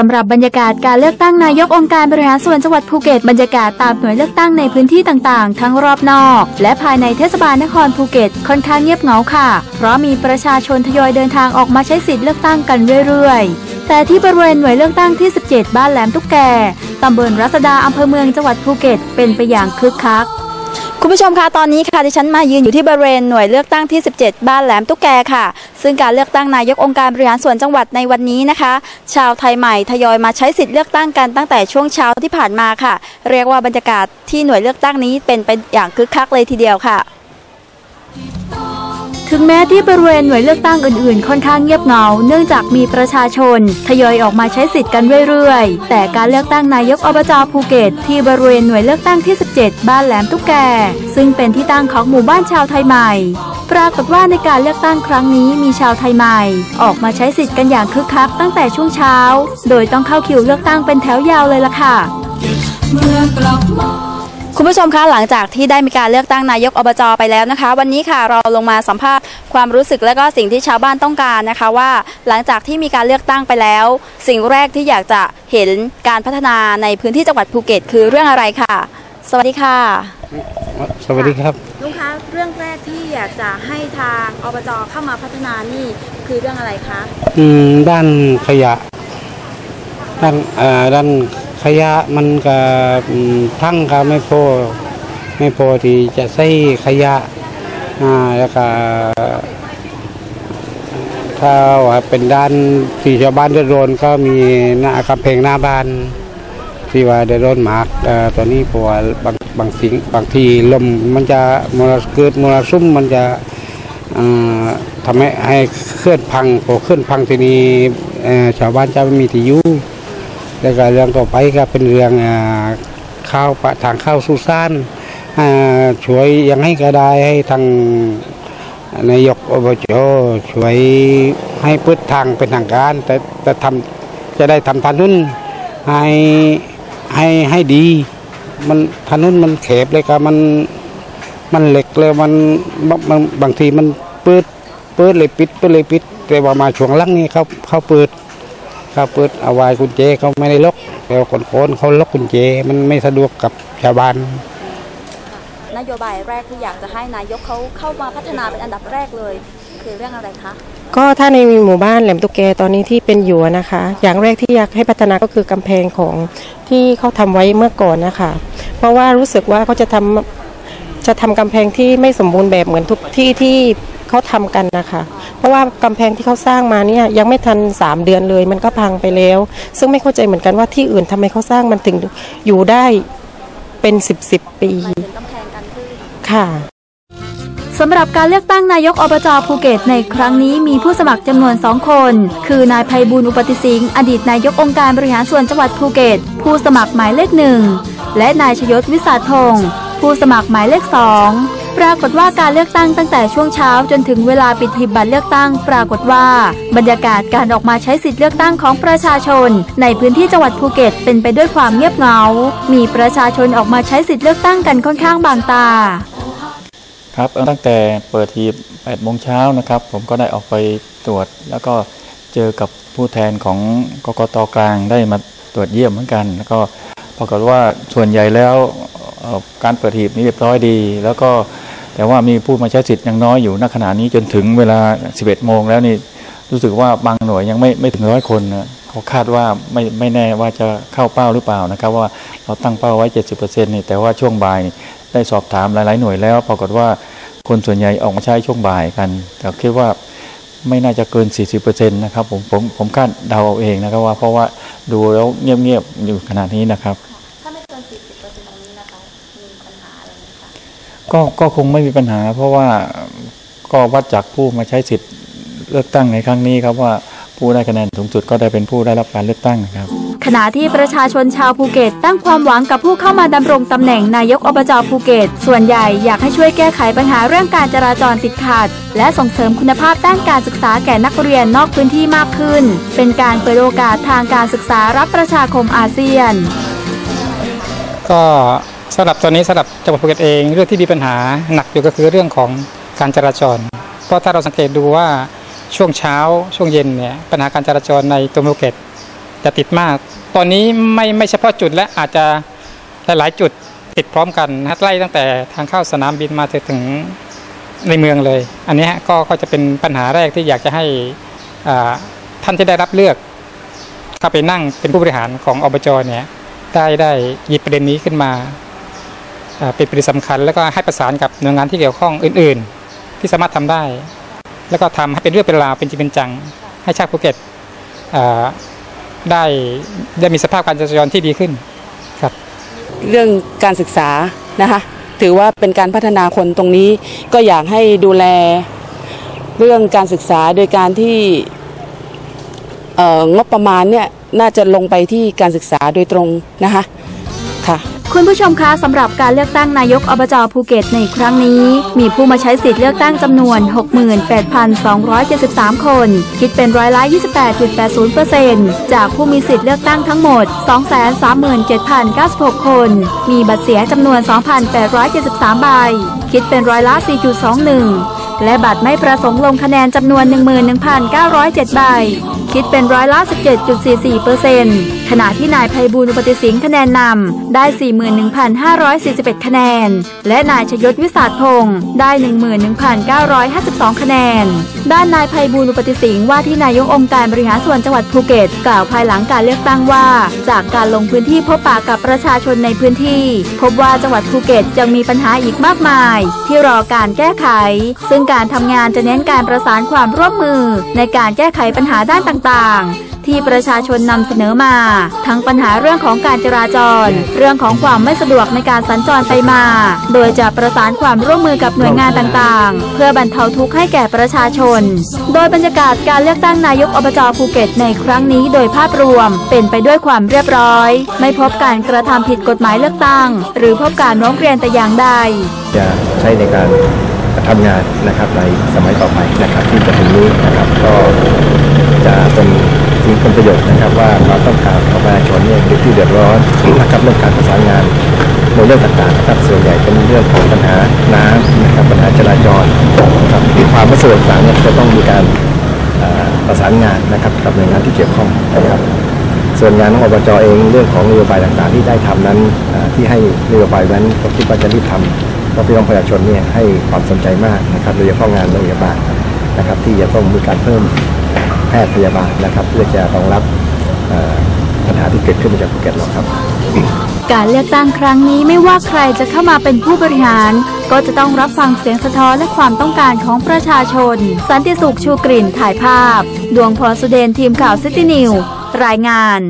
สำหรับบรรยากาศการเลือกตั้งนายกองค์การบริหารส่วนจังหวัดภูเก็ตบรรยากาศตามหน่วยเลือกตั้งในพื้นที่ต่างๆ ทั้งรอบนอก และภายในเทศบาลนครภูเก็ตค่อนข้างเงียบเหงาค่ะ เพราะมีประชาชนทยอยเดินทางออกมาใช้สิทธิ์เลือกตั้งกันเรื่อยๆ แต่ที่บริเวณหน่วยเลือกตั้งที่ 17 บ้านแหลมตุ๊กแกตำบลรัศดาอำเภอเมืองจังหวัดภูเก็ตเป็นไปอย่างคึกคัก คุณผู้ชมคะตอนนี้ค่ะดิฉันมายืนอยู่ที่บริเวณหน่วยเลือกตั้งที่ 17 บ้านแหลมตุ๊กแกค่ะ ซึ่งการเลือกตั้งนายกองค์การบริหารส่วนจังหวัดในวันนี้นะคะ ชาวไทยใหม่ทยอยมาใช้สิทธิ์เลือกตั้งกันตั้งแต่ช่วงเช้าที่ผ่านมาค่ะ เรียกว่าบรรยากาศที่หน่วยเลือกตั้งนี้เป็นไปอย่างคึกคักเลยทีเดียวค่ะ ถึงแม้ที่บริเวณหน่วยเลือกตั้งอื่นๆ ค่อนข้างเงียบเหงา เนื่องจากมีประชาชน ทยอยออกมาใช้สิทธิ์กันเรื่อยๆ แต่การเลือกตั้งนายกอบจภูเก็ต ที่บริเวณหน่วยเลือกตั้งที่ 17 บ้านแหลมตุ๊กแก ซึ่งเป็นที่ตั้งของหมู่บ้านชาวไทยใหม่ ปรากฏว่าในการเลือกตั้งครั้งนี้มีชาวไทยใหม่ ออกมาใช้สิทธิ์กันอย่างคึกคักตั้งแต่ช่วงเช้า โดยต้องเข้าคิวเลือกตั้งเป็นแถวยาวเลยล่ะค่ะ คุณผู้ชมคะหลังจากที่ได้มีการเลือกตั้งนายกอบจไปแล้วนะคะ วันนี้ค่ะเราลงมาสัมภาษณ์ความรู้สึกและก็สิ่งที่ชาวบ้านต้องการนะคะว่าหลังจากที่มีการเลือกตั้งไปแล้ว สิ่งแรกที่อยากจะเห็นการพัฒนาในพื้นที่จังหวัดภูเก็ต คือเรื่องอะไรค่ะ สวัสดีค่ะ สวัสดีครับลุงคะเรื่องแรกที่อยากจะให้ทางอบจเข้ามาพัฒนานี่คือเรื่องอะไรคะอืมด้านขยะด้านเอ่อด้าน ขยะมันก็ทั้งก็ไม่พอไม่พอที่จะใส่ขยะอ่าแล้วก็ถ้าว่าเป็นด้านที่ชาวบ้านเดือดร้อนก็มีหน้ากำแพงหน้าบ้านที่ว่าเดือดร้อนมากตอนนี้เพราะว่าบางบางสิ่งบางทีลมมันจะมรสเกิดมรสุมมันจะทำให้ให้เคลื่อนพังพอเคลื่อนพังทีนี้ชาวบ้านจะไม่มีที่อยู่ แล้วก็เรื่องต่อไปก็เป็นเรื่องข้าวปะทางข้าวสุสานช่วยยังให้กระไดให้ทางนายกอบจช่วยให้เปิดทางเป็นทางการ แต่แต่ทำจะได้ทำถนนให้ให้ให้ดี มันถนนมันแคบเลยครับมันมันเหล็กเลยมันบางบางบางทีมันเปิดเปิดเลยปิดเปิดเลยปิด แต่ว่ามาช่วงลังนี่เขาเขาเปิด เขาเปิดเอาไว้กุญแจเขาไม่ได้ล็อกแต่ว่าคนโคนเขาล็อกกุญแจมันไม่สะดวกกับชาวบ้านนโยบายแรกที่อยากจะให้นายกเขาเข้ามาพัฒนาเป็นอันดับแรกเลย คือเรื่องอะไรคะก็ถ้าในหมู่บ้านแหลมตุกแกตอนนี้ที่เป็นอยู่อะนะคะ อย่างแรกที่อยากให้พัฒนาก็คือกำแพงของที่เขาทำไว้เมื่อก่อนนะคะ เพราะว่ารู้สึกว่าเขาจะทำจะทำกำแพงที่ไม่สมบูรณ์แบบเหมือนทุกที่ที่ เขาทำกันนะคะเพราะว่ากำแพงที่เขาสร้างมาเนี่ยยังไม่ทัน 3 เดือนเลย มันก็พังไปแล้ว ซึ่งไม่เข้าใจเหมือนกันว่าที่อื่นทำไมเขาสร้างมันถึงอยู่ได้เป็น 10บสปีกำแพงกันคลื่นค่ะสำหรับการเลือกตั้งนายกอบจภูเก็ตในครั้งนี้มีผู้สมัครจำนวน 2 คน คือนายภัยบุญอุปติสิงห์อดีตนายกองค์การบริหารส่วนจังหวัดภูเก็ต ผู้สมัครหมายเลขหนึ่งและนายชยศวิสาทงศ์ผู้สมัครหมายเลขสอง ปรากฏว่าการเลือกตั้งตั้งแต่ช่วงเช้าจนถึงเวลาปิดหีบบัตรเลือกตั้ง ปรากฏว่า บรรยากาศการออกมาใช้สิทธิ์เลือกตั้งของประชาชน ในพื้นที่จังหวัดภูเก็ตเป็นไปด้วยความเงียบเหงา มีประชาชนออกมาใช้สิทธิ์เลือกตั้งกันค่อนข้างบางตา ครับตั้งแต่เปิดที8โมงเช้านะครับ ผมก็ได้ออกไปตรวจ แล้วก็เจอกับผู้แทนของกกตกลางได้มาตรวจเยี่ยมเหมือนกัน แล้วก็ปรากฏว่าส่วนใหญ่แล้วการเปิดหีบนี้เรียบร้อยดี แล้วก็ แต่ว่ามีผู้มาใช้สิทธิ์ยังน้อยอยู่ณขณะนี้จนถึงเวลา 11 โมงแล้วนี่รู้สึกว่าบางหน่วยยังไม่ไม่ถึงร้อยคนนะเขาคาดว่าไม่ไม่แน่ว่าจะเข้าเป้าหรือเปล่านะครับ ว่าเราตั้งเป้าไว้ 70%นี่แต่ว่าช่วงบ่ายได้สอบถามหลาย ๆ หน่วยแล้ว ปรากฏว่าคนส่วนใหญ่ออกมาใช้ช่วงบ่ายกันแต่คิดว่าไม่น่าจะเกิน 40%นะครับผมผมผมคาดเดาเอาเองนะครับว่าเพราะว่าดูแล้วเงียบๆอยู่ขนาดนี้นะครับ ถ้าไม่เกิน 40%ตรงนี้นะคะ มีปัญหาอะไรไหมคะ ก็ก็คงไม่มีปัญหา เพราะว่าก็วัดจากผู้มาใช้สิทธิ์เลือกตั้งในครั้งนี้ครับว่าผู้ได้คะแนนสูงสุดก็ได้เป็นผู้ได้รับการเลือกตั้งนะครับ ขณะที่ประชาชนชาวภูเก็ตตั้งความหวังกับผู้เข้ามาดำรงตำแหน่งนายกอบจภูเก็ต ส่วนใหญ่อยากให้ช่วยแก้ไขปัญหาเรื่องการจราจรติดขัด และส่งเสริมคุณภาพด้านการศึกษาแก่นักเรียนนอกพื้นที่มากขึ้น เป็นการเปิดโอกาสทางการศึกษารับประชาคมอาเซียน ก็ สำหรับตอนนี้สำหรับจังหวัดภูเก็ตเองเรื่องที่มีปัญหาหนักอยู่ก็คือเรื่องของการจราจร เพราะถ้าเราสังเกตดูว่าช่วงเช้าช่วงเย็นเนี่ยปัญหาการจราจรในตัวภูเก็ตจะติดมาก ตอนนี้ไม่ไม่เฉพาะจุดและอาจจะหลายๆจุดติดพร้อมกันนะไล่ตั้งแต่ทางเข้าสนามบินมาถึงในเมืองเลย อันนี้ก็ก็จะเป็นปัญหาแรกที่อยากจะให้ท่านที่ได้รับเลือกเข้าไปนั่งเป็นผู้บริหารของอบจเนี่ยได้ได้หยิบประเด็นนี้ขึ้นมา เป็นประเด็นสำคัญ แล้วก็ให้ประสานกับหน่วยงานที่เกี่ยวข้องอื่น ๆ ที่สามารถทำได้ แล้วก็ทำให้เป็นเรื่องเป็นราวเป็นจริงเป็นจัง ให้ชาวภูเก็ตได้ได้มีสภาพการจราจรที่ดีขึ้นครับ เรื่องการศึกษานะคะถือว่าเป็นการพัฒนาคนตรงนี้ก็อยากให้ดูแลเรื่องการศึกษาโดยการที่งบประมาณเนี่ยน่าจะลงไปที่การศึกษาโดยตรงนะคะค่ะ คุณผู้ชมคะสำหรับการเลือกตั้งนายกอบจภูเก็ตในครั้งนี้ มีผู้มาใช้สิทธิ์เลือกตั้งจำนวน 68,273 คน คิดเป็นร้อยละ 28.80%จากผู้มีสิทธิ์เลือกตั้งทั้งหมด 237,096 คน มีบัตรเสียจำนวน 2,873 ใบ คิดเป็นร้อยละ 4.21 และบัตรไม่ประสงค์ลงคะแนนจำนวน 11,907 ใบ คิดเป็นร้อยละ 17.44%ขณะที่นายไพบูลย์อุปติสิงห์คะแนนนำได้ 41,541 คะแนน และนายชยศวิสาทพงศ์ได้ 11,952 คะแนน ด้านนายไพบูลย์อุปติสิงห์ว่าที่นายกองค์การบริหารส่วนจังหวัดภูเก็ต กล่าวภายหลังการเลือกตั้งว่า จากการลงพื้นที่พบปะกับประชาชนในพื้นที่ พบว่าจังหวัดภูเก็ตยังมีปัญหาอีกมากมาย ที่รอการแก้ไข ซึ่งการทำงานจะเน้นการประสานความร่วมมือ ในการแก้ไขปัญหาด้านต่างๆ ที่ประชาชนนำเสนอมา ทั้งปัญหาเรื่องของการจราจร เรื่องของความไม่สะดวกในการสัญจรไปมา โดยจะประสานความร่วมมือกับหน่วยงานต่างๆ เพื่อบรรเทาทุกข์ให้แก่ประชาชน โดยบรรยากาศการเลือกตั้งนายกอบจภูเก็ตในครั้งนี้โดยภาพรวมเป็นไปด้วยความเรียบร้อย ไม่พบการกระทำผิดกฎหมายเลือกตั้ง หรือพบการร้องเรียนแต่อย่างใดจะใช้ในการ ทำงานนะครับในสมัยต่อไปนะครับ ที่จะถึงนี้นะครับ ก็จะเป็นสิ่งเป็นประโยชน์นะครับ ว่าความต้องการของประชาชนเนี่ยคือที่เดือดร้อนนะครับเรื่องการประสานงานในเรื่องต่างๆนะครับส่วนใหญ่เป็นเรื่องของปัญหาน้ำนะครับปัญหาจราจรนะครับหรือความไม่สะดวกต่างๆเนี่ยจะต้องมีการประสานงานนะครับกับหน่วยงานที่เกี่ยวข้องนะครับส่วนงานของอบจเองเรื่องของนโยบายต่างๆ ที่ได้ทำนั้นที่ให้นโยบายนั้นก็คิดว่าจะรีบทำเพราะพี่น้องประชาชนเนี่ยให้ความสนใจมากนะครับโดยเฉพาะงานโรงพยาบาลนะครับ ที่จะต้องมีการเพิ่มแพทย์พยาบาลนะครับ เพื่อจะรองรับปัญหาที่เกิดขึ้นจากภูเก็ตเราครับ การเลือกตั้งครั้งนี้ไม่ว่าใครจะเข้ามาเป็นผู้บริหาร ก็จะต้องรับฟังเสียงสะท้อนและความต้องการของประชาชน สันติสุขชูกลิ่นถ่ายภาพ ดวงพรสุเดนทีมข่าวซิตี้นิวรายงาน